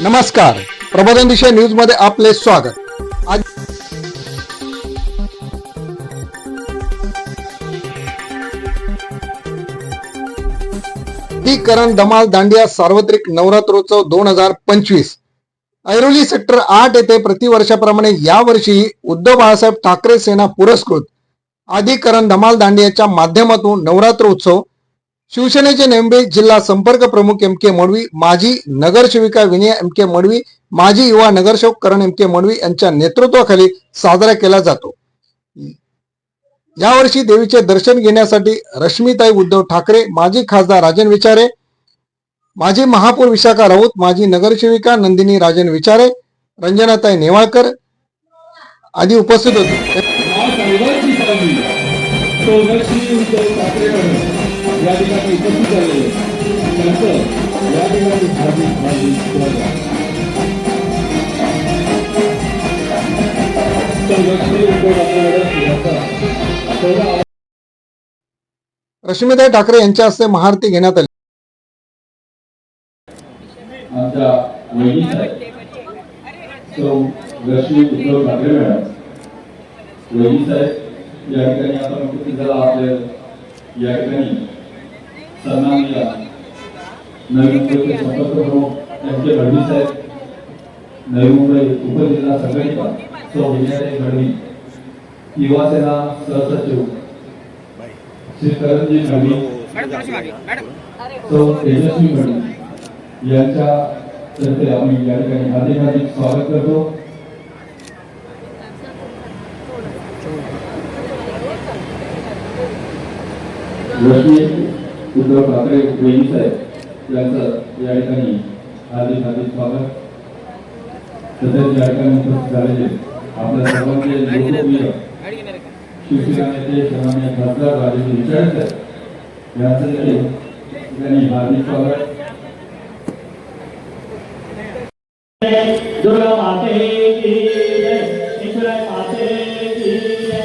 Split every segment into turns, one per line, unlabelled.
नमस्कार. प्रबोधन दिशा न्यूजमध्ये आपले स्वागत. आज करण धमाल दांडिया सार्वत्रिक नवरात्रोत्सव दोन हजार पंचवीस. ऐरोली सेक्टर आठ येथे प्रतिवर्षाप्रमाणे यावर्षी उद्धव बाळासाहेब ठाकरे सेना पुरस्कृत. आदिकरण धमाल दांडियाच्या माध्यमातून नवरात्र उत्सव शिवसेनेचे नेमबे जिल्हा संपर्क प्रमुख एम के मडवी माजी नगरसेविका विनय एम के मडवी माजी युवा नगरसेवक करण एम के मडवी यांच्या नेतृत्वाखाली साजरा केला जातो. यावर्षी देवीचे दर्शन घेण्यासाठी रश्मीताई उद्धव ठाकरे माजी खासदार राजन विचारे माजी महापौर विशाखा राऊत माजी नगरसेविका नंदिनी राजन विचारे रंजनाताई नेवाळकर आदी उपस्थित होते.
या ठिकाणी उपस्थित झाले त्यांचं या ठिकाणी हार्दिक हार्दिक स्वागत
रश्मीताई ठाकरे यांच्या हस्ते महाआरती घेण्यात आली.
आमच्या उद्धव ठाकरे मॅडम वहिनी साहेब या ठिकाणी आपण उपस्थित झाला आपल्या या ठिकाणी सन्माननीय नवी मुंबईचे संपर्क प्रमुख त्यांचे गडवी साहेब नवी मुंबई उपजिल्हा संघटिका सौ विजयाताई भडवी युवासेना सहसचिव श्री करणजी गडवी सौ तेजस्वी गडवी यांच्या तर्फे आम्ही या ठिकाणी हार्दिक हार्दिक स्वागत करतो. लक्ष्मी उद्धव ठाकरे वहिनी साहेब यांचं या ठिकाणी हार्दिक हार्दिक स्वागत. तसेच या ठिकाणी उपस्थित झालेले आपल्या सर्वांचे लोकप्रिय शिवसेना नेते सन्मान्य खासदार राजेंद्र विचार साहेब यांचं ठिकाणी हार्दिक स्वागत.
दुर्गा माते की जय ईश्वर माते की जय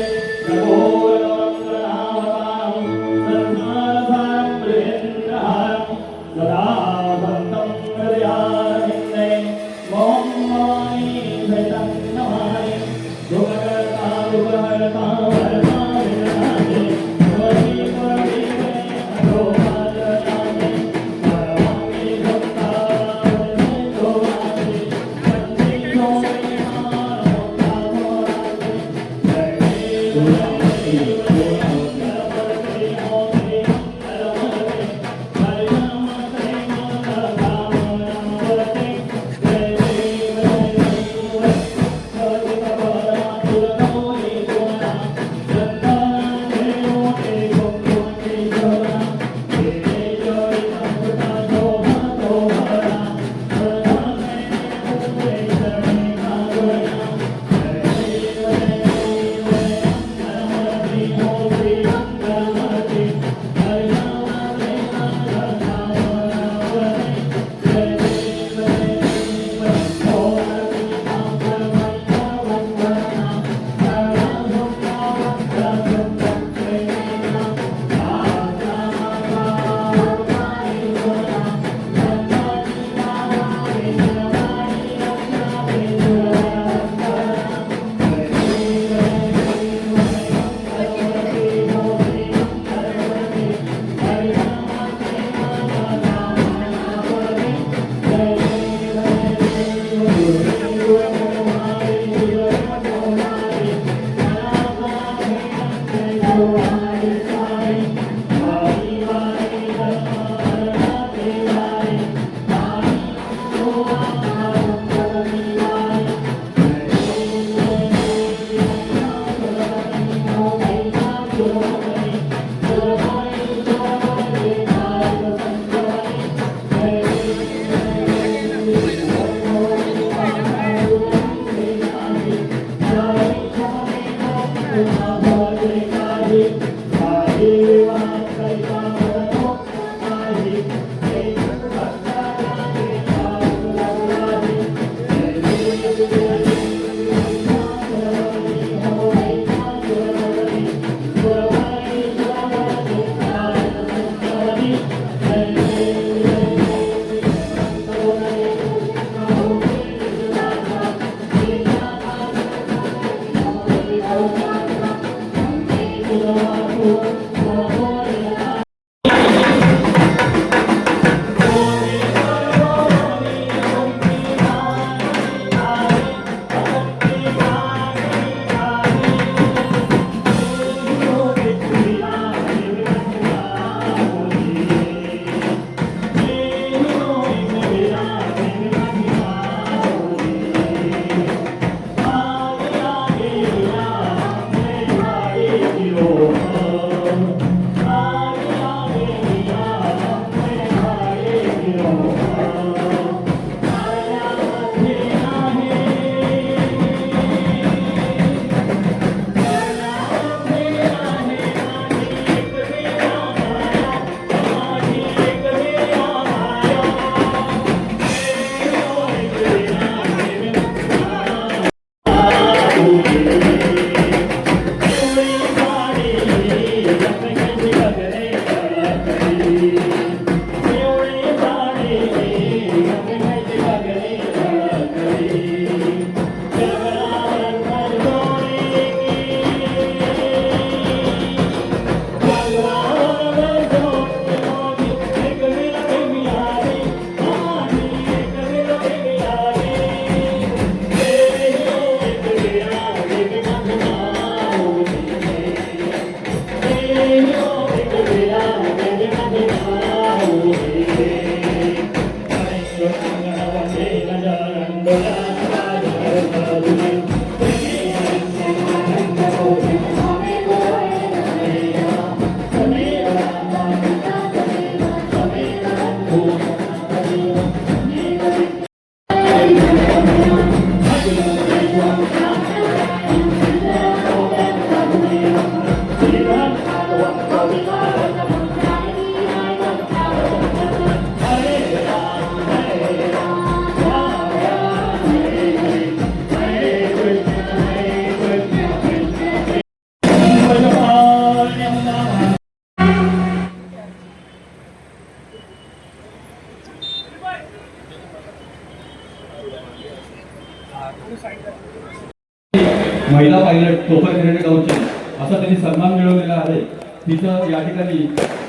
ठिकाणी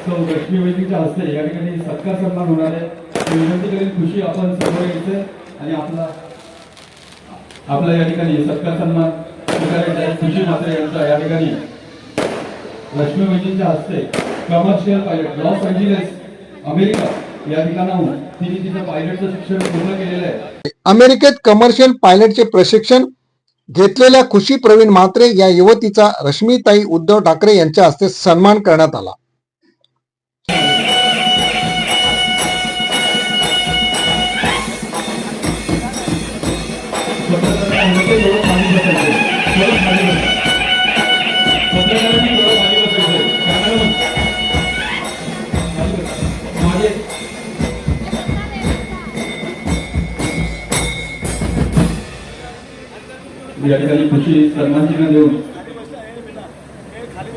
सौ लक्ष्मी वैदिकच्या हस्ते या ठिकाणी सत्कार सन्मान होणार आहे. मी विनंती करेन खुशी आपण समोर यायचं आणि आपला आपला या ठिकाणी सत्कार सन्मान स्वीकारायचा खुशी मात्र यांचा या ठिकाणी. लक्ष्मी वैदिकच्या हस्ते commercial pilot Los Angeles America. या ठिकाणाहून तिने तिचं पायलटचं शिक्षण पूर्ण केलेलं आहे.
अमेरिकेत कमर्शियल पायलटचे प्रशिक्षण घेतलेल्या खुशी प्रवीण म्हात्रे या युवतीचा रश्मीताई उद्धव ठाकरे यांच्या हस्ते सन्मान करण्यात आला.
या ठिकाणी खुशी सन्मानचिन्ह देऊन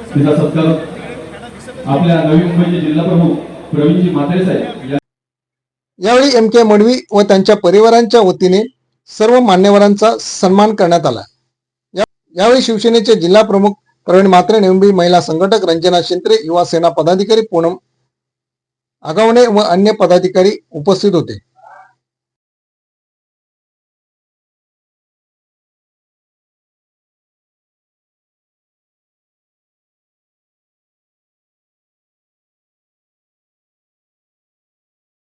तिचा सत्कार आपल्या नवी मुंबईचे जिल्हा प्रमुख प्रवीणजी म्हात्रे साहेब
यावेळी एम के मडवी व त्यांच्या परिवारांच्या वतीने सर्व मान्यवरांचा सन्मान करण्यात आला. यावेळी शिवसेनेचे जिल्हा प्रमुख प्रवीण म्हात्रे निंबी महिला संघटक रंजना शिंत्रे युवा सेना पदाधिकारी पूनम आगावणे व अन्य पदाधिकारी उपस्थित होते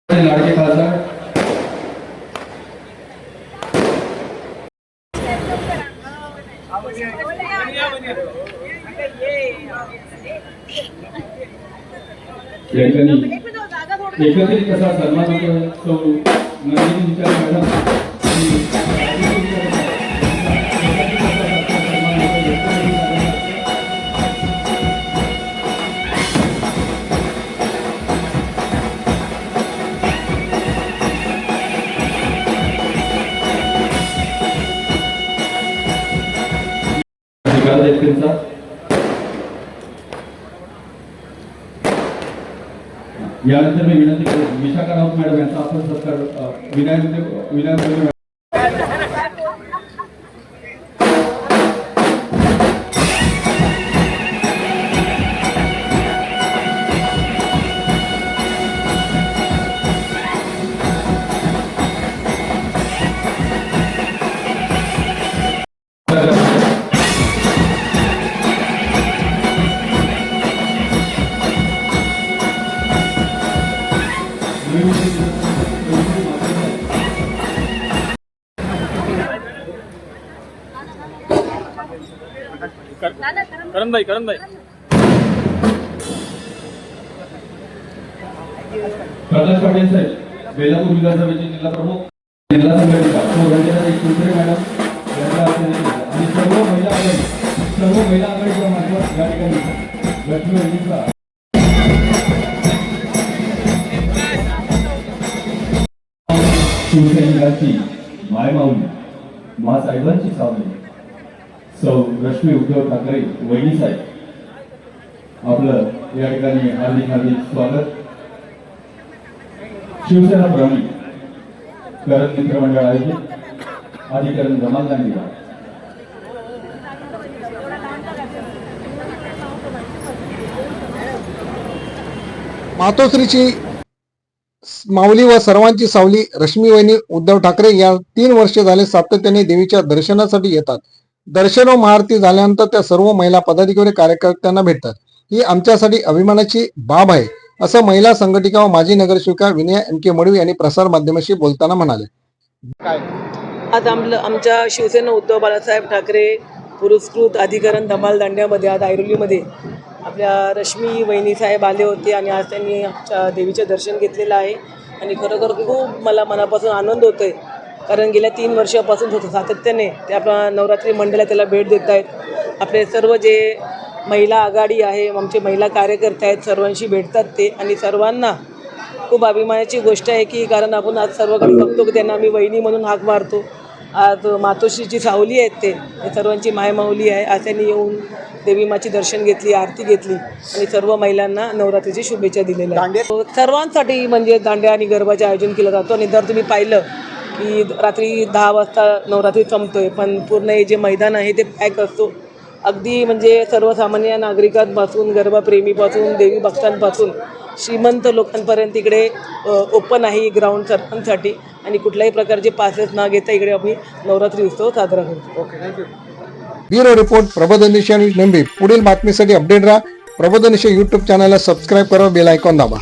लाडके खासदार या ठिकाणी एकत्रित कसा सन्मान होतो तो विचार मॅडम यानंतर मी विनंती करेन विशाखा राऊत मॅडम यांचा आपण सत्कार विनायक विनायक देव मॅडम
करण भाई करण भाई
प्रकाश पाटील साहेब बेलापूर विधानसभेचे जिल्हा प्रमुख जिल्हा मॅडम आणि सर्व महिला आघाडी सर्व महिला आघाडीच्या या ठिकाणी लक्ष्मी मायमाऊली महासाहेबांची सावली. सौ रश्मी उद्धव ठाकरे वहिनी साहेब. आपलं या ठिकाणी हार्दिक हार्दिक स्वागत. शिवसेना प्रमुख करण मित्रमंडळ आयोजित अधिकरण जमाल दांडीला
मातोश्रीची माऊली व सर्वांची सावली रश्मी वहिनी उद्धव ठाकरे या तीन वर्ष झाले सातत्याने देवीच्या दर्शनासाठी येतात. दर्शन व महाआरती झाल्यानंतर त्या सर्व महिला पदाधिकारी कार्यकर्त्यांना भेटतात. ही आमच्यासाठी अभिमानाची बाब आहे असं महिला संघटिका व माजी नगरसेविका विनया एम के मडवी यांनी प्रसार माध्यमाशी बोलताना म्हणाले.
आज आमलं आमच्या शिवसेना उद्धव बाळासाहेब ठाकरे पुरस्कृत अधिकरण धमाल दांड्यामध्ये आज ऐरोलीमध्ये आपल्या रश्मी वहिनी साहेब आले होते आणि आज त्यांनी आमच्या देवीचे दर्शन घेतलेलं आहे. आणि खरोखर खूप मला मनापासून आनंद होतो आहे कारण गेल्या तीन वर्षापासून होतं सातत्याने ते आपल्या नवरात्री मंडळात त्याला भेट देत आहेत आपले सर्व जे महिला आघाडी आहे आमचे महिला कार्यकर्ते आहेत सर्वांशी भेटतात ते. आणि सर्वांना खूप अभिमानाची गोष्ट आहे की कारण आपण आज सर्वकडे बघतो की त्यांना आम्ही वहिनी म्हणून हाक मारतो. आज मातोश्रीची सावली आहेत ते. हे सर्वांची मायमाऊली आहे. आज त्यांनी येऊन देवी माची दर्शन घेतली आरती घेतली. आणि सर्व महिलांना नवरात्रीची शुभेच्छा दिलेल्या. सर्वांसाठी म्हणजे दांड्या आणि गरबाचे आयोजन केलं जातं. आणि जर तुम्ही पाहिलं की रात्री दहा वाजता नवरात्री संपतोय. पण पूर्ण हे जे मैदान आहे ते पॅक असतो. अगदी म्हणजे सर्वसामान्य नागरिकांपासून गरबाप्रेमीपासून देवी भक्तांपासून श्रीमंत लोकांपर्यंत इकडे ओपन आहे ग्राउंड सर्वांसाठी आणि कुठल्याही प्रकारचे पासेस न घेता इकडे आम्ही नवरात्री उत्सव साजरा करतो.
ब्युरो रिपोर्ट प्रबोधनिशा न्यूज नंबी पुढील बातमीसाठी अपडेट राहा. प्रबोधनिशा यूट्यूब चॅनलला सबस्क्राईब करा बेल आयकॉन दाबा.